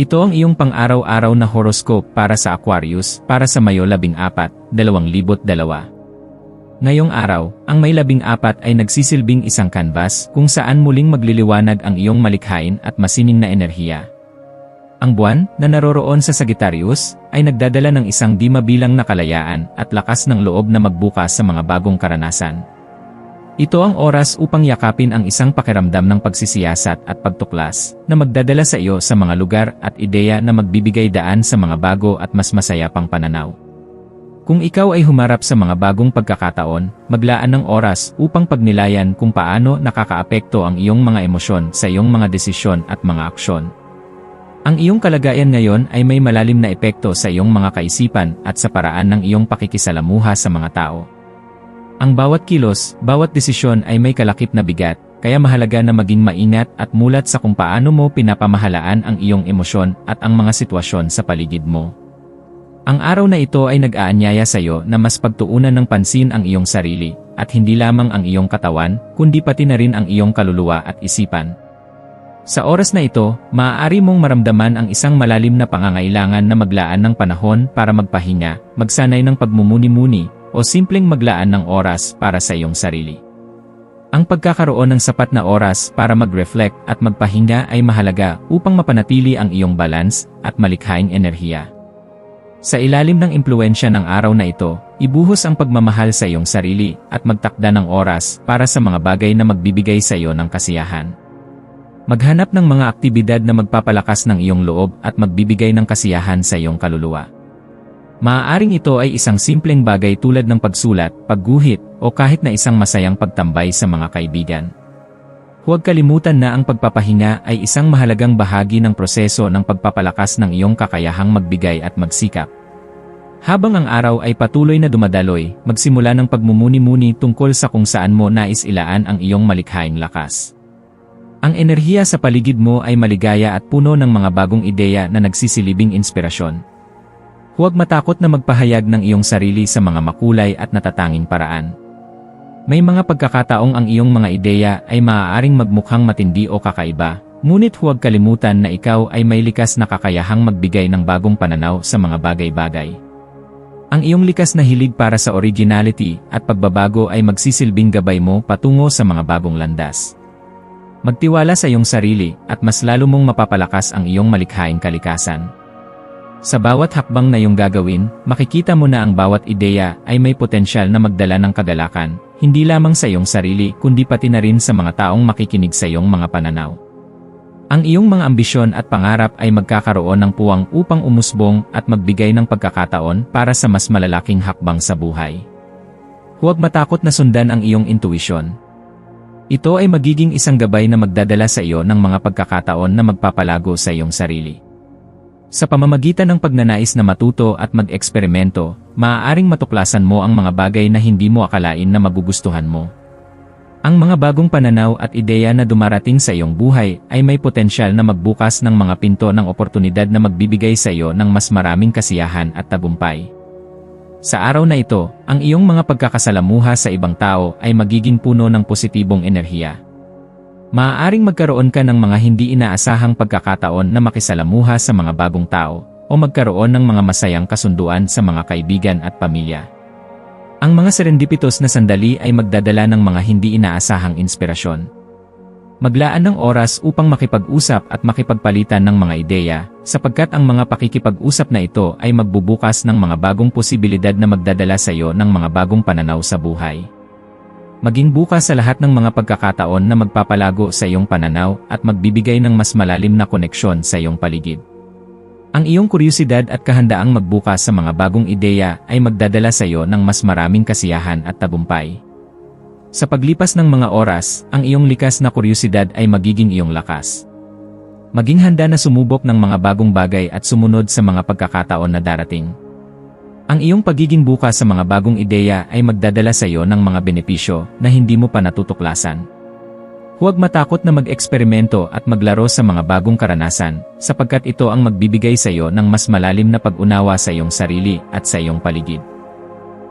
Ito ang iyong pang-araw-araw na horoscope para sa Aquarius para sa Mayo 14, 2002. Ngayong araw, ang May 14 ay nagsisilbing isang canvas kung saan muling magliliwanag ang iyong malikhain at masining na enerhiya. Ang buwan na naroroon sa Sagittarius ay nagdadala ng isang di mabilang na kalayaan at lakas ng loob na magbukas sa mga bagong karanasan. Ito ang oras upang yakapin ang isang pakiramdam ng pagsisiyasat at pagtuklas na magdadala sa iyo sa mga lugar at ideya na magbibigay daan sa mga bago at mas masaya pang pananaw. Kung ikaw ay humarap sa mga bagong pagkakataon, maglaan ng oras upang pagnilayan kung paano nakakaapekto ang iyong mga emosyon sa iyong mga desisyon at mga aksyon. Ang iyong kalagayan ngayon ay may malalim na epekto sa iyong mga kaisipan at sa paraan ng iyong pakikisalamuha sa mga tao. Ang bawat kilos, bawat desisyon ay may kalakip na bigat, kaya mahalaga na maging maingat at mulat sa kung paano mo pinapamahalaan ang iyong emosyon at ang mga sitwasyon sa paligid mo. Ang araw na ito ay nag-aanyaya sa iyo na mas pagtuunan ng pansin ang iyong sarili, at hindi lamang ang iyong katawan, kundi pati na rin ang iyong kaluluwa at isipan. Sa oras na ito, maaari mong maramdaman ang isang malalim na pangangailangan na maglaan ng panahon para magpahinga, magsanay ng pagmumuni-muni, o simpleng maglaan ng oras para sa iyong sarili. Ang pagkakaroon ng sapat na oras para mag-reflect at magpahinga ay mahalaga upang mapanatili ang iyong balance at malikhaing enerhiya. Sa ilalim ng impluensya ng araw na ito, ibuhos ang pagmamahal sa iyong sarili at magtakda ng oras para sa mga bagay na magbibigay sa iyo ng kasiyahan. Maghanap ng mga aktibidad na magpapalakas ng iyong loob at magbibigay ng kasiyahan sa iyong kaluluwa. Maaaring ito ay isang simpleng bagay tulad ng pagsulat, pagguhit, o kahit na isang masayang pagtambay sa mga kaibigan. Huwag kalimutan na ang pagpapahinga ay isang mahalagang bahagi ng proseso ng pagpapalakas ng iyong kakayahang magbigay at magsikap. Habang ang araw ay patuloy na dumadaloy, magsimula ng pagmumuni-muni tungkol sa kung saan mo nais ilaan ang iyong malikhaing lakas. Ang enerhiya sa paligid mo ay maligaya at puno ng mga bagong ideya na nagsisilibing inspirasyon. Huwag matakot na magpahayag ng iyong sarili sa mga makulay at natatanging paraan. May mga pagkakataong ang iyong mga ideya ay maaaring magmukhang matindi o kakaiba, ngunit huwag kalimutan na ikaw ay may likas na kakayahang magbigay ng bagong pananaw sa mga bagay-bagay. Ang iyong likas na hilig para sa originality at pagbabago ay magsisilbing gabay mo patungo sa mga bagong landas. Magtiwala sa iyong sarili at mas lalo mong mapapalakas ang iyong malikhaing kalikasan. Sa bawat hakbang na iyong gagawin, makikita mo na ang bawat ideya ay may potensyal na magdala ng kagalakan, hindi lamang sa iyong sarili kundi pati na rin sa mga taong makikinig sa iyong mga pananaw. Ang iyong mga ambisyon at pangarap ay magkakaroon ng puwang upang umusbong at magbigay ng pagkakataon para sa mas malalaking hakbang sa buhay. Huwag matakot na sundan ang iyong intuisyon. Ito ay magiging isang gabay na magdadala sa iyo ng mga pagkakataon na magpapalago sa iyong sarili. Sa pamamagitan ng pagnanais na matuto at mag-eksperimento, maaaring matuklasan mo ang mga bagay na hindi mo akalain na magugustuhan mo. Ang mga bagong pananaw at ideya na dumarating sa iyong buhay ay may potensyal na magbukas ng mga pinto ng oportunidad na magbibigay sa iyo ng mas maraming kasiyahan at tagumpay. Sa araw na ito, ang iyong mga pagkakasalamuha sa ibang tao ay magiging puno ng positibong enerhiya. Maaaring magkaroon ka ng mga hindi inaasahang pagkakataon na makisalamuha sa mga bagong tao, o magkaroon ng mga masayang kasunduan sa mga kaibigan at pamilya. Ang mga serendipitous na sandali ay magdadala ng mga hindi inaasahang inspirasyon. Maglaan ng oras upang makipag-usap at makipagpalitan ng mga ideya, sapagkat ang mga pakikipag-usap na ito ay magbubukas ng mga bagong posibilidad na magdadala sa iyo ng mga bagong pananaw sa buhay. Maging bukas sa lahat ng mga pagkakataon na magpapalago sa iyong pananaw at magbibigay ng mas malalim na koneksyon sa iyong paligid. Ang iyong kuryosidad at kahandaang magbukas sa mga bagong ideya ay magdadala sa iyo ng mas maraming kasiyahan at tagumpay. Sa paglipas ng mga oras, ang iyong likas na kuryosidad ay magiging iyong lakas. Maging handa na sumubok ng mga bagong bagay at sumunod sa mga pagkakataon na darating. Ang iyong pagiging bukas sa mga bagong ideya ay magdadala sa iyo ng mga benepisyo na hindi mo pa natutuklasan. Huwag matakot na mag-eksperimento at maglaro sa mga bagong karanasan, sapagkat ito ang magbibigay sa iyo ng mas malalim na pag-unawa sa iyong sarili at sa iyong paligid.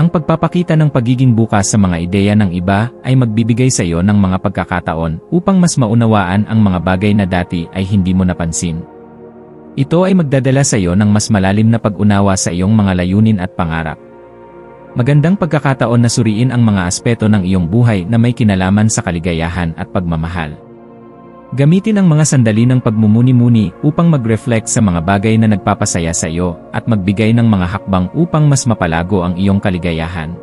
Ang pagpapakita ng pagiging bukas sa mga ideya ng iba ay magbibigay sa iyo ng mga pagkakataon upang mas maunawaan ang mga bagay na dati ay hindi mo napansin. Ito ay magdadala sa iyo ng mas malalim na pag-unawa sa iyong mga layunin at pangarap. Magandang pagkakataon na suriin ang mga aspeto ng iyong buhay na may kinalaman sa kaligayahan at pagmamahal. Gamitin ang mga sandali ng pagmumuni-muni upang mag-reflect sa mga bagay na nagpapasaya sa iyo at magbigay ng mga hakbang upang mas mapalago ang iyong kaligayahan.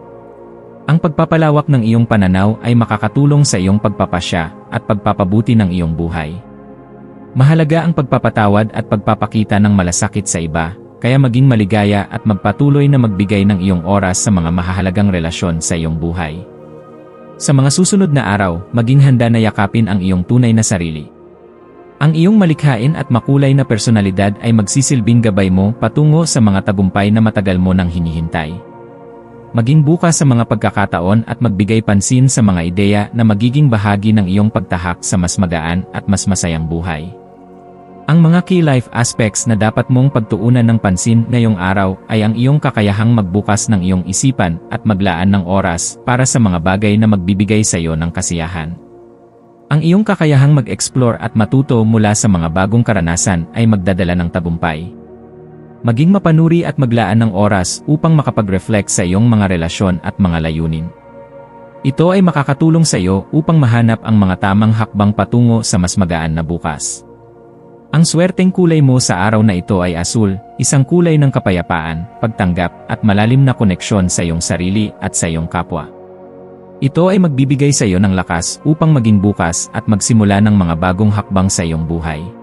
Ang pagpapalawak ng iyong pananaw ay makakatulong sa iyong pagpapasya at pagpapabuti ng iyong buhay. Mahalaga ang pagpapatawad at pagpapakita ng malasakit sa iba, kaya maging maligaya at magpatuloy na magbigay ng iyong oras sa mga mahalagang relasyon sa iyong buhay. Sa mga susunod na araw, maging handa na yakapin ang iyong tunay na sarili. Ang iyong malikhain at makulay na personalidad ay magsisilbing gabay mo patungo sa mga tagumpay na matagal mo nang hinihintay. Maging bukas sa mga pagkakataon at magbigay pansin sa mga ideya na magiging bahagi ng iyong pagtahak sa mas magaan at mas masayang buhay. Ang mga key life aspects na dapat mong pagtuunan ng pansin ngayong araw ay ang iyong kakayahang magbukas ng iyong isipan at maglaan ng oras para sa mga bagay na magbibigay sa iyo ng kasiyahan. Ang iyong kakayahang mag-explore at matuto mula sa mga bagong karanasan ay magdadala ng tagumpay. Maging mapanuri at maglaan ng oras upang makapag-reflect sa iyong mga relasyon at mga layunin. Ito ay makakatulong sa iyo upang mahanap ang mga tamang hakbang patungo sa mas magaan na bukas. Ang swerteng kulay mo sa araw na ito ay asul, isang kulay ng kapayapaan, pagtanggap, at malalim na koneksyon sa iyong sarili at sa iyong kapwa. Ito ay magbibigay sa iyo ng lakas upang maging bukas at magsimula ng mga bagong hakbang sa iyong buhay.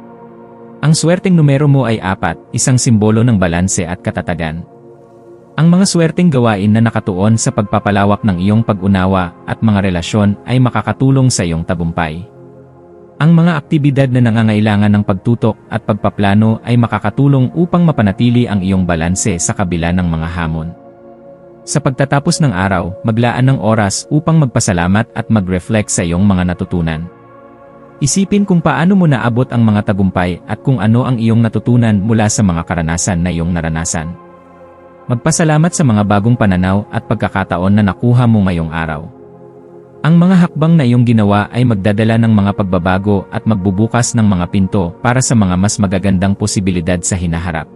Ang swerteng numero mo ay apat, isang simbolo ng balanse at katatagan. Ang mga swerteng gawain na nakatuon sa pagpapalawak ng iyong pag-unawa at mga relasyon ay makakatulong sa iyong tagumpay. Ang mga aktibidad na nangangailangan ng pagtutok at pagpaplano ay makakatulong upang mapanatili ang iyong balanse sa kabila ng mga hamon. Sa pagtatapos ng araw, maglaan ng oras upang magpasalamat at mag-reflect sa iyong mga natutunan. Isipin kung paano mo naabot ang mga tagumpay at kung ano ang iyong natutunan mula sa mga karanasan na iyong naranasan. Magpasalamat sa mga bagong pananaw at pagkakataon na nakuha mo ngayong araw. Ang mga hakbang na iyong ginawa ay magdadala ng mga pagbabago at magbubukas ng mga pinto para sa mga mas magagandang posibilidad sa hinaharap.